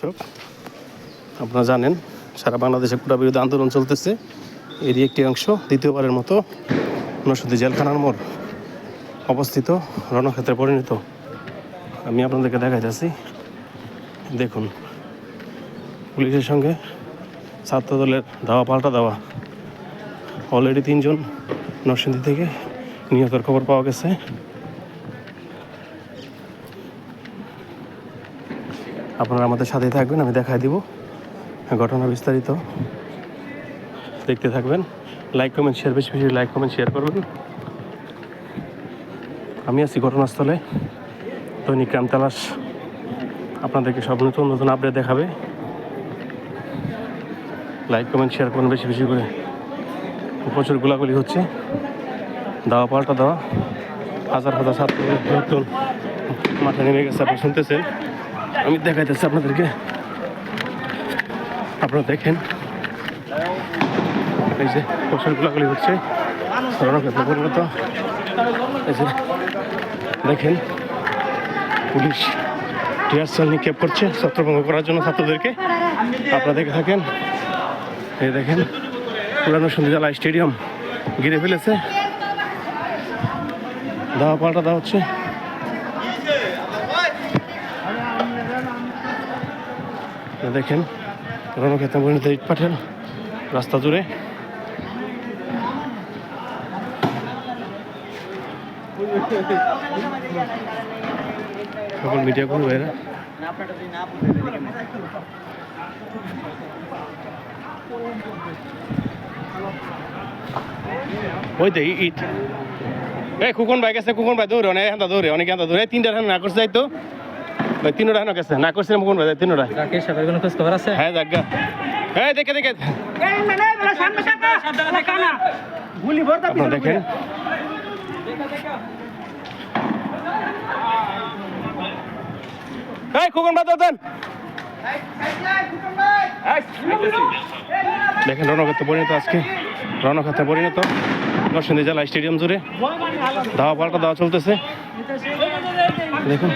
দর্শক, আপনারা জানেন, সারা বাংলাদেশে কোটা বিরোধী আন্দোলন চলতেছে। এরই একটি অংশ দ্বিতীয়বারের মতো নসুদ্দি জেলখানার মোড় অবস্থিত, রণক্ষেত্রে পরিণত। আমি আপনাদেরকে দেখাইতেছি। দেখুন, পুলিশের সঙ্গে ছাত্র দলের ধাওয়া, পাল্টা দেওয়া অলরেডি তিনজন নরসিংদী থেকে নিহতের খবর পাওয়া গেছে। আপনারা আমাদের সাথে থাকবেন, আমি দেখাই দিব। ঘটনা বিস্তারিত। দেখতে থাকবেন। লাইক কমেন্ট শেয়ার বেশি বেশি লাইক কমেন্ট শেয়ার করবেন। আমি আছি ঘটনাস্থলে। দৈনিক গ্রাম তালাশ। আপনাদেরকে সব নতুন নতুন আপডেট দেখাবে। লাইক কমেন্ট শেয়ার করুন বেশি বেশি করে। প্রচুর গোলাগুলি হচ্ছে। দাওয়া, পাল্টা দেওয়া। হাজার হাজার ছাত্র মাঠে নেমে গেছে, আপনি শুনতেছেন। আমি দেখাইতেছি আপনাদেরকে। আপনারা দেখেন। এই যে প্রচুর গোলাগুলি হচ্ছে। দেখেন, পুলিশ টিয়ারসেল নিক্ষেপ করছে, ছত্রভঙ্গ করার জন্য ছাত্রদেরকে। আপনারা দেখে থাকেন। এই দেখেন, পুরানো সন্ধ্যা স্টেডিয়াম ঘিরে ফেলেছে। দাওয়া পাল্টা দেওয়া হচ্ছে। দেখেন রণক্ষেত্রে পরিণত ইট পাঠের রাস্তা জুড়ে। সকল মিডিয়া করব এরা ওই তো ইট। এই কুকন ভাই গেছে কুকন ভাই দৌড়ে, অনেক হান্দা দৌড়ে, অনেক হান্দা দৌড়ে। তিনটা না করছে যাই তো। ওই তিনটা হানো গেছে না করছে মুকুন ভাই তিনটা। রাকেশ কোনো খোঁজ খবর আছে? হ্যাঁ জাগা এই দেখে দেখে। আপনারা দেখেন। এই খোকন ভাই দেন। দেখেন রণক্ষেত্রে পরিণত আজকে। রণক্ষেত্রে পরিণত। নরসিংদী জেলা স্টেডিয়াম জুড়ে। ধাওয়া পাল্টা দেওয়া চলতেছে। দেখুন।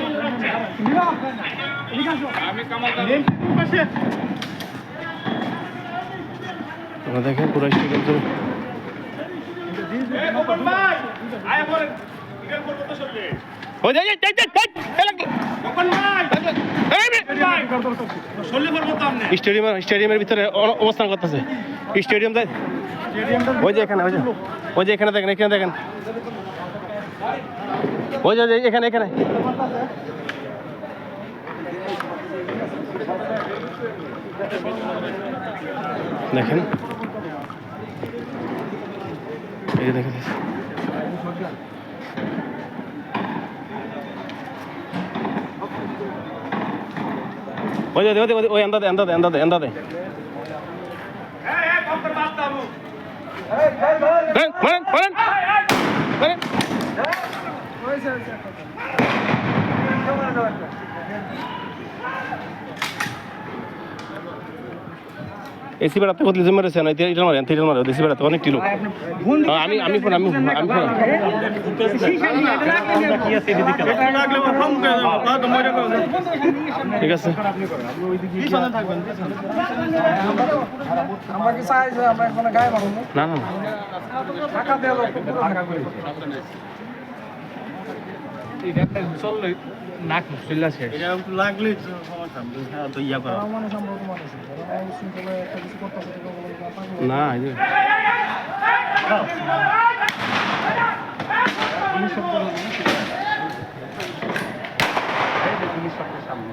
আপনারা দেখেন। এই, এই, স্টেডিয়ামের স্টেডিয়ামের ভিতরে অবস্থান করতেছে। স্টেডিয়াম ওই যে এখানে ওই যে ওই যে এখানে দেখেন এখানে দেখেন। ওই যে এখানে এখানে। দেখেন। এই যে দেখেন। ওই যে ওই যে, ওই যে, ওই এন্দাদে এন্দাদে এন্দাদে এন্দাদে মারেন মারেন মারেন মারেন এসি বেড়াতে কত লিজে মেরেছে না এটা মারে এটা মারে এসি বেড়াতে অনেক টিলো হ্যাঁ, আমি আমি ফোন আমি ফোন আমি ফোন। ঠিক আছে। না না না। টাকা করে চললে নাক চলে আসে মানুষ আমরা তো মানুষ যারা এই শৃঙ্খলায় একটা কিছু করতেছে এটা পাগল। না এই যে পুলিশ শব্দ হলো না, ঠিক আছে। এই যে পুলিশ শব্দের সামনে।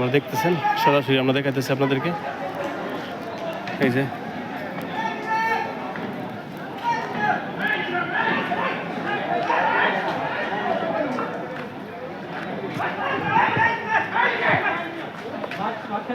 আপনারা দেখতেছেন? সরাসরি আমরা দেখাতেছি আপনাদেরকে। এই যে